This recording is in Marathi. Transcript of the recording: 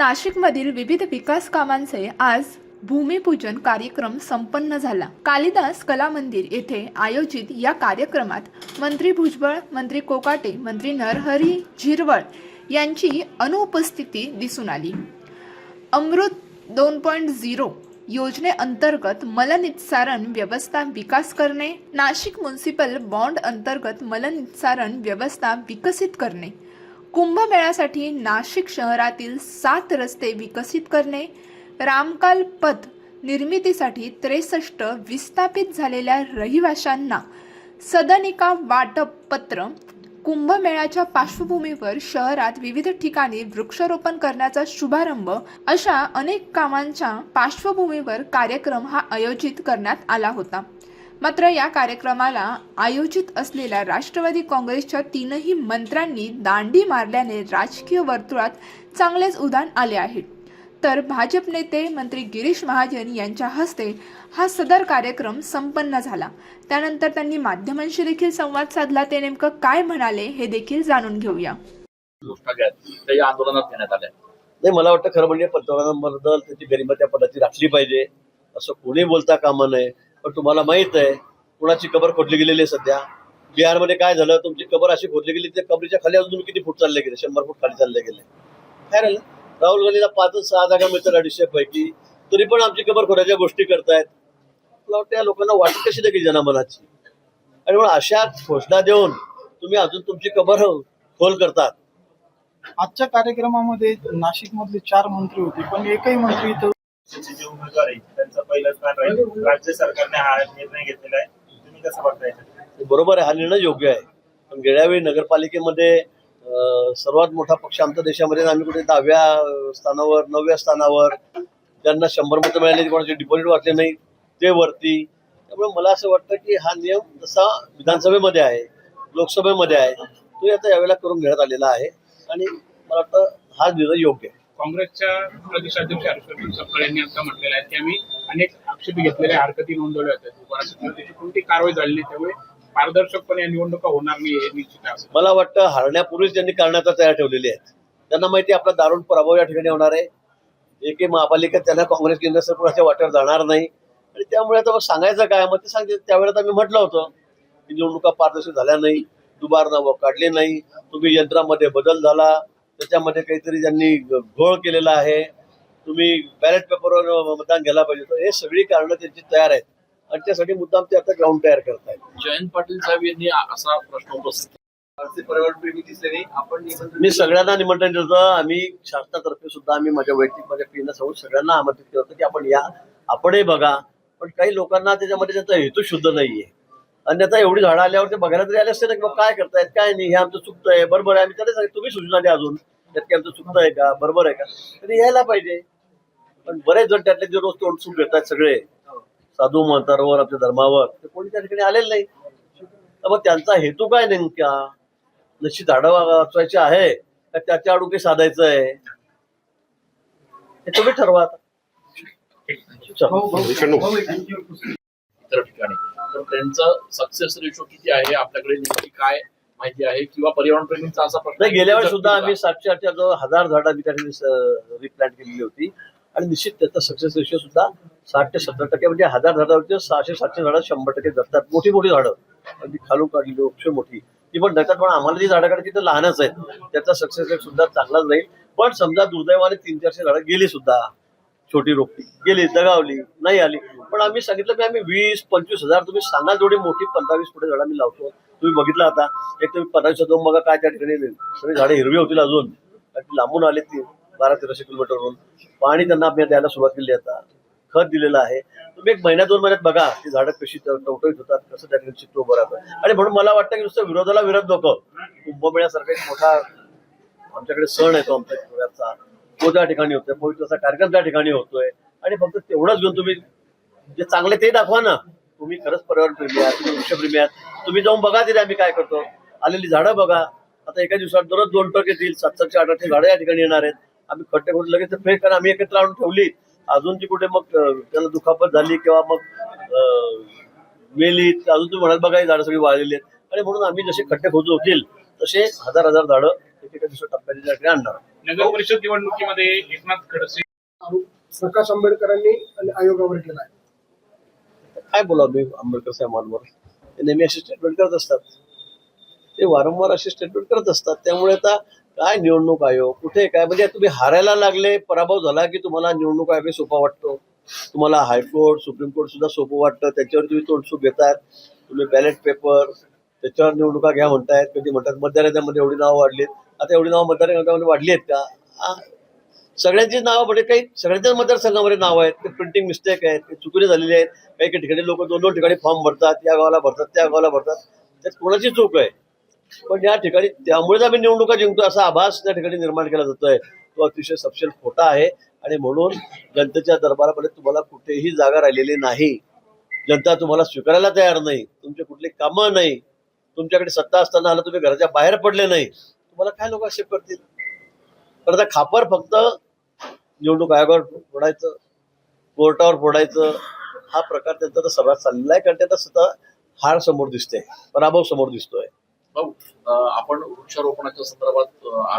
नाशिकमधील विविध विकास कामांचे आज भूमिपूजन कार्यक्रम संपन्न झाला. कालिदास कला मंदिर येथे आयोजित या कार्यक्रमात मंत्री भुजबळ मंत्री कोकाटे मंत्री नरहरी झिरवळ यांची अनुपस्थिती दिसून आली. अमृत दोन पॉईंट झिरो योजनेअंतर्गत मलनिस्सारण व्यवस्था विकास करणे नाशिक म्युन्सिपल बॉन्ड अंतर्गत मलनिस्सारण व्यवस्था विकसित करणे कुंभमेळ्यासाठी नाशिक शहरातील सात रस्ते विकसित करणे रामकाल पथ निर्मितीसाठी त्रेसष्ट विस्थापित झालेल्या रहिवाशांना सदनिका वाटप पत्र कुंभमेळ्याच्या पार्श्वभूमीवर शहरात विविध ठिकाणी वृक्षारोपण करण्याचा शुभारंभ अशा अनेक कामांच्या पार्श्वभूमीवर कार्यक्रम हा आयोजित करण्यात आला होता. मात्र या कार्यक्रमाला आयोजित असलेल्या राष्ट्रवादी काँग्रेसच्या तीनही मंत्र्यांनी दांडी मारल्याने राजकीय वर्तुळात चांगलेच उधाण आले आहे. तर भाजप नेते मंत्री गिरीश महाजन यांच्या हस्ते हा सदर कार्यक्रम संपन्न झाला. त्यानंतर त्यांनी माध्यमांशी देखील संवाद साधला. ते नेमकं काय म्हणाले हे देखील जाणून घेऊया. आंदोलनात घेण्यात आल्या. नाही मला वाटतं खरं म्हणजे पंतप्रधानांबद्दल त्याची गरिमा त्या पदाची राखली पाहिजे. असं कोणी बोलता कामा नये. पण तुम्हाला माहीत आहे कुणाची कबर खोदली गेलेली आहे सध्या? बिहारमध्ये काय झालं? तुमची कबर अशी खोदली गेली त्या कबरीच्या खाली अजून तुम्ही किती फूट चालले गेले? शंभर फूट खाली चालले गेले. काय राहिलं राहुल गांधीला पाचच सहा जागा मिळतात अडीचशे पैकी तरी पण आमची कबर खोदायच्या गोष्टी करतायत. मला वाटतं या लोकांना वाटत कशी देखील जनामनाची? आणि मग अशा घोषणा देऊन तुम्ही अजून तुमची कबर खोल करतात. आजच्या कार्यक्रमामध्ये नाशिक मधले चार मंत्री होते पण एकही मंत्री इथं त्यांचे पहिलं स्थान राहील. राज्य सरकारने हा निर्णय घेतलेला आहे. तुम्ही कसं बघताय? बरोबर आहे हा निर्णय योग्य आहे. पण गेल्या वेळी नगरपालिकेमध्ये सर्वात मोठा पक्ष आमच्या देशामध्ये आम्ही कुठे दहाव्या स्थानावर नवव्या स्थानावर ज्यांना शंभर मतं मिळाली कोणाचे डिपॉझिट वाचले नाही ते वरती. त्यामुळे मला असं वाटतं की हा नियम जसा विधानसभेमध्ये आहे लोकसभेमध्ये आहे तो आता यावेळेला करून घेण्यात आलेला आहे. आणि मला वाटतं हा निर्णय योग्य आहे. काँग्रेसच्या प्रदेशाध्यक्ष हर्षवर्धन सपकाळ यांनी आता म्हटलेलं आहे की आम्ही अनेक आक्षेपी घेतलेल्या हरकती नोंदवल्या होत्या त्याची कोणती कारवाई झाली नाही त्यामुळे पारदर्शकपणे या निवडणुका होणार नाही हे निश्चित आहे. मला वाटतं हरण्यापूर्वीच त्यांनी करण्याचा तयार ठेवलेली आहेत त्यांना माहिती आपला दारुण पराभव या ठिकाणी होणार आहे. एक महापालिका त्यांना काँग्रेस केंद्र सरकारच्या वाट्यावर जाणार नाही. आणि त्यामुळे आता सांगायचं काय? मग ते सांगते त्यावेळेस आम्ही म्हटलं होतं की निवडणुका पारदर्शक झाल्या नाही दुबार नावं काढले नाही तुम्ही यंत्रामध्ये बदल झाला त्याच्यामध्ये काहीतरी ज्यांनी घोळ केलेला आहे तुम्ही बॅलेट पेपरवर मतदान घ्यायला पाहिजे तर हे सगळी कारणं त्यांची तयार आहेत. आणि त्यासाठी मुद्दाम ते आता ग्राउंड तयार करतायत. जयंत पाटील साहेब यांनी असा प्रश्न उपस्थित मी सगळ्यांना निमंत्रण देतो. आम्ही शासनातर्फे सुद्धा आम्ही माझ्या वैयक्तिक माझ्या टीमला सांगून सगळ्यांना आमंत्रित केलं होतं की आपण या आपणही बघा. पण काही लोकांना त्याच्यामध्ये त्याचा हेतू शुद्ध नाहीये. अन्यथा एवढी झाडं आल्यावर ते बघायला तरी आले असते ना की बाबा काय करतायत काय नाही हे आमचं चुकतंय बरोबर आहे. आम्ही त्याला सांगितलं तुम्ही सूचना द्या अजून त्यात की आमचं चुकतं आहे का बरोबर आहे का? तरी यायला पाहिजे. पण बरेच जण त्यातले जे रोज तोंड सुख घेतात सगळे साधू म्हातारावर आपल्या धर्मावर ते कोणी त्या ठिकाणी आलेलं नाही. तर मग त्यांचा हेतू काय नेमका नशी झाडं वाचवायची आहे का त्याच्या आडू काही साधायचं आहे? हे तुम्ही ठरवा आता. इतर ठिकाणी. तर त्यांचा सक्सेस रेशो किती आहे आपल्याकडे नेमकी काय माहिती आहे किंवा पर्यावरण प्रेमींचा असा प्रश्न गेल्या वेळेस सुद्धा आम्ही सातशे आठच्या जवळ हजार झाडं आम्ही त्या ठिकाणी रिप्लांट केलेली होती. आणि निश्चित त्याचा सक्सेस रेशिओ सुद्धा साठ ते सत्तर टक्के म्हणजे हजार झाडावरती सहाशे सातशे झाडं शंभर टक्के जगतात. मोठी मोठी झाडं. अगदी खालून काढलेली वृक्ष मोठी. ती पण जगतात पण आम्हाला जी झाडं काढायची तर लहानच आहेत. त्याचा सक्सेस रेट सुद्धा चांगलाच नाही पण समजा दुर्दैवाने तीन चारशे झाडं गेली सुद्धा. छोटी रोपटी. गेली दगावली नाही आली. पण आम्ही सांगितलं की आम्ही वीस पंचवीस हजार तुम्ही सांगा जेवढी मोठी पंधरा वीस फुटे झाडं आम्ही लावतो. तुम्ही बघितलं आता एक तुम्ही पंधराशे दोन बघा काय त्या ठिकाणी सगळी झाडं हिरवी होतील अजून. आणि लांबून आले ती बारा तेराशे किलोमीटरवरून. पाणी त्यांना आम्ही द्यायला सुरुवात केली आता. खत दिलेलं आहे. तुम्ही एक महिन्या दोन महिन्यात बघा ती झाडं कशी टवटवीत होतात कसं त्या ठिकाणी चित्र उभं राहतं. आणि म्हणून मला वाटतं की नुसतं विरोधाला विरोध नको. कुंभमेळ्यासारखा एक मोठा आमच्याकडे सण येतो आमच्या तो त्या ठिकाणी होतोय पवित्रचा कार्यक्रम त्या ठिकाणी होतोय. आणि फक्त तेवढंच घेऊन तुम्ही जे चांगले ते दाखवा ना. तुम्ही खरंच पर्यावरण प्रेमी आहात तुम्ही वृक्षप्रेमी आहात. तुम्ही जाऊन बघा तिथे आम्ही काय करतो. आलेली झाडं बघा. आता एका दिवसात दररोज दोन टक्के येतील. सात सातशे आठ आठशे झाडं या ठिकाणी येणार आहेत. आम्ही खड्डे खोटे लगेच फ्रेश कारण आम्ही एकत्र आणून ठेवली. अजून ती कुठे मग त्याला दुखापत झाली किंवा मग मेली अजून तुम्ही म्हणाल बघा ही झाडं सगळी वाळलेली आहेत. आणि म्हणून आम्ही जसे खड्डे खोदू होतील तसे हजार हजार झाडं त्या ठिकाणी आणणार नगर परिषद निवडणुकीमध्ये एकनाथ खडसे. आरोप प्रकाश आंबेडकरांनी आणि आयोगावर केला आहे. काय बोला मी आंबेडकर साहेबांवर? ते नेहमी असे स्टेटमेंट करत असतात. ते वारंवार असे स्टेटमेंट करत असतात. त्यामुळे आता काय निवडणूक आयोग? कुठे काय? म्हणजे तुम्ही हारायला लागले पराभव झाला की तुम्हाला निवडणूक आयोग सोपा वाटतो? तुम्हाला हायकोर्ट सुप्रीम कोर्ट सुद्धा सोपं वाटतं. त्याच्यावर तुम्ही तोडसूक घेतात. तुम्ही बॅलेट पेपर त्याच्यावर निवडणुका घ्या म्हणतायत. कधी म्हणतात मतदारांच्यामध्ये एवढी नावं वाढलीत. आता एवढी नावं मतदारांमध्ये वाढली आहेत का? सगळ्यांची नावं म्हणजे काही सगळ्यांच्याच मतदारसंघामध्ये नावं आहेत. ते प्रिंटिंग मिस्टेक आहेत. ते चुकीने झालेले आहेत. काही काही ठिकाणी लोक दोन दोन ठिकाणी फॉर्म भरतात. या गावाला भरतात त्या गावाला भरतात. त्यात कोणाची चूक आहे? पण या ठिकाणी त्यामुळेच आम्ही निवडणुका जिंकतो असा आभास त्या ठिकाणी निर्माण केला जातोय. तो अतिशय सपशेल खोटा आहे. आणि म्हणून जनतेच्या दरबारामध्ये तुम्हाला कुठेही जागा राहिलेली नाही. जनता तुम्हाला स्वीकारायला तयार नाही. तुमचे कुठली कामं नाही. तुमच्याकडे सत्ता असताना आलं तुम्ही घराच्या बाहेर पडले नाही. तुम्हाला काय लोक आक्षेप करतील तर आता खापर फक्त निवडणूक आयोगावर फोडायचं कोर्टावर फोडायचं हा प्रकार त्यांचा तर सर्वात चाललेला आहे कारण त्यांना स्वतः हार समोर दिसते पराभव समोर दिसतोय. भाऊ आपण वृक्षारोपणाच्या संदर्भात